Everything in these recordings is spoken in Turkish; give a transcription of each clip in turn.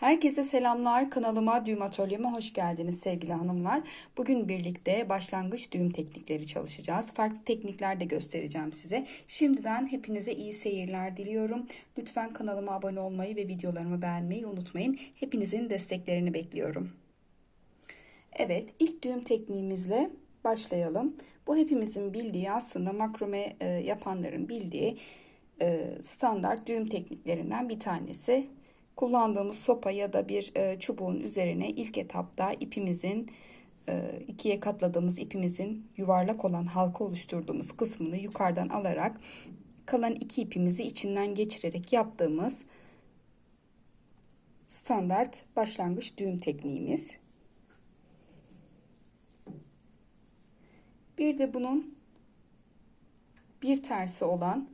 Herkese selamlar. Kanalıma düğüm atölyeme hoş geldiniz sevgili hanımlar. Bugün birlikte başlangıç düğüm teknikleri çalışacağız. Farklı teknikler de göstereceğim size. Şimdiden hepinize iyi seyirler diliyorum. Lütfen kanalıma abone olmayı ve videolarımı beğenmeyi unutmayın. Hepinizin desteklerini bekliyorum. Evet, ilk düğüm tekniğimizle başlayalım. Bu hepimizin bildiği aslında makrome e, yapanların bildiği e, standart düğüm tekniklerinden bir tanesi. Kullandığımız sopa ya da bir e, çubuğun üzerine ilk etapta ipimizin e, ikiye katladığımız ipimizin yuvarlak olan halka oluşturduğumuz kısmını yukarıdan alarak kalan iki ipimizi içinden geçirerek yaptığımız standart başlangıç düğüm tekniğimiz. Bir de bunun bir tersi olan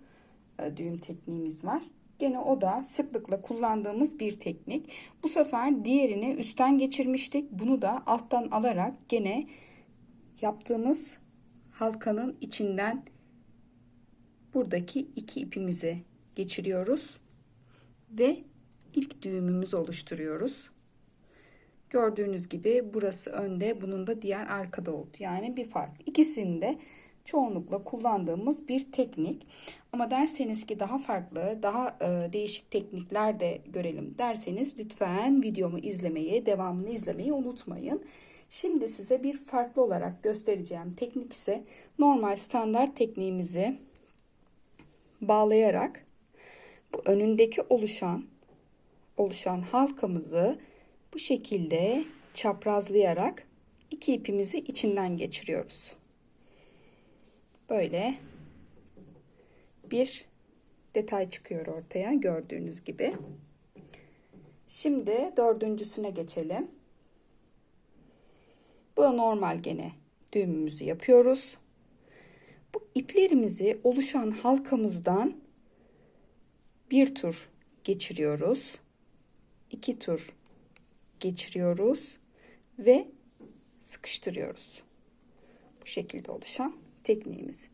e, düğüm tekniğimiz var. Gene o da sıklıkla kullandığımız bir teknik. Bu sefer diğerini üstten geçirmiştik. Bunu da alttan alarak gene yaptığımız halkanın içinden buradaki iki ipimizi geçiriyoruz ve ilk düğümümüzü oluşturuyoruz. Gördüğünüz gibi burası önde, bunun da diğer arkada oldu. Yani bir fark. İkisini de çoğunlukla kullandığımız bir teknik. Ama derseniz ki daha farklı, daha e, değişik teknikler de görelim derseniz lütfen videomu izlemeyi, devamını izlemeyi unutmayın. Şimdi size bir farklı olarak göstereceğim teknik ise normal standart tekniğimizi bağlayarak bu önündeki oluşan oluşan halkamızı bu şekilde çaprazlayarak iki ipimizi içinden geçiriyoruz. Böyle bir detay çıkıyor ortaya gördüğünüz gibi. Şimdi dördüncüsüne geçelim. Bu da normal gene düğümümüzü yapıyoruz. Bu iplerimizi oluşan halkamızdan bir tur geçiriyoruz. iki tur geçiriyoruz ve sıkıştırıyoruz. Bu şekilde oluşan tekniğimiz.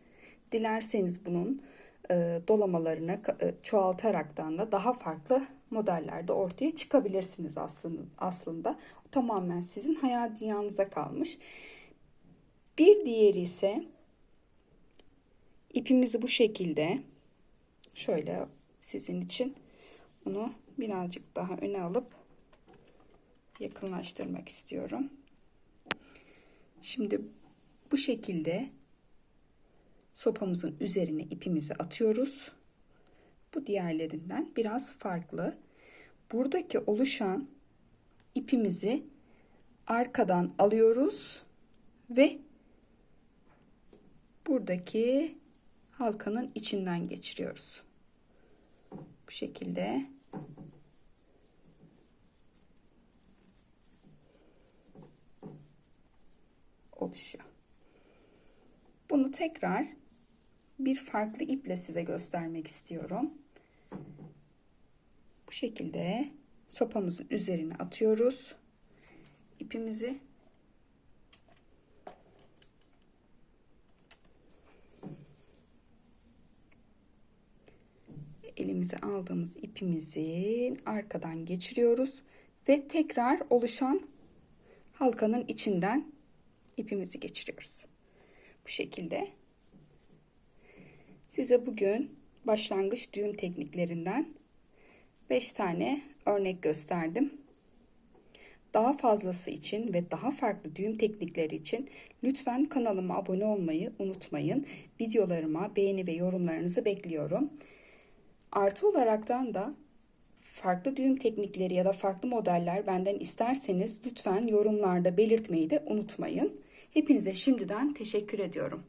Dilerseniz bunun e, dolamalarını e, çoğaltaraktan da daha farklı modellerde ortaya çıkabilirsiniz aslında. aslında. Tamamen sizin hayal dünyanıza kalmış. Bir diğeri ise ipimizi bu şekilde şöyle sizin için onu birazcık daha öne alıp yakınlaştırmak istiyorum. Şimdi bu şekilde sopamızın üzerine ipimizi atıyoruz. Bu diğerlerinden biraz farklı. Buradaki oluşan ipimizi arkadan alıyoruz ve buradaki halkanın içinden geçiriyoruz. Bu şekilde oluşuyor. Bunu tekrar bir farklı iple size göstermek istiyorum. Bu şekilde sopamızın üzerine atıyoruz. İpimizi elimize aldığımız ipimizin arkadan geçiriyoruz ve tekrar oluşan halkanın içinden ipimizi geçiriyoruz. Bu şekilde Size bugün başlangıç düğüm tekniklerinden 5 tane örnek gösterdim. Daha fazlası için ve daha farklı düğüm teknikleri için lütfen kanalıma abone olmayı unutmayın. Videolarıma beğeni ve yorumlarınızı bekliyorum. Artı olaraktan da farklı düğüm teknikleri ya da farklı modeller benden isterseniz lütfen yorumlarda belirtmeyi de unutmayın. Hepinize şimdiden teşekkür ediyorum.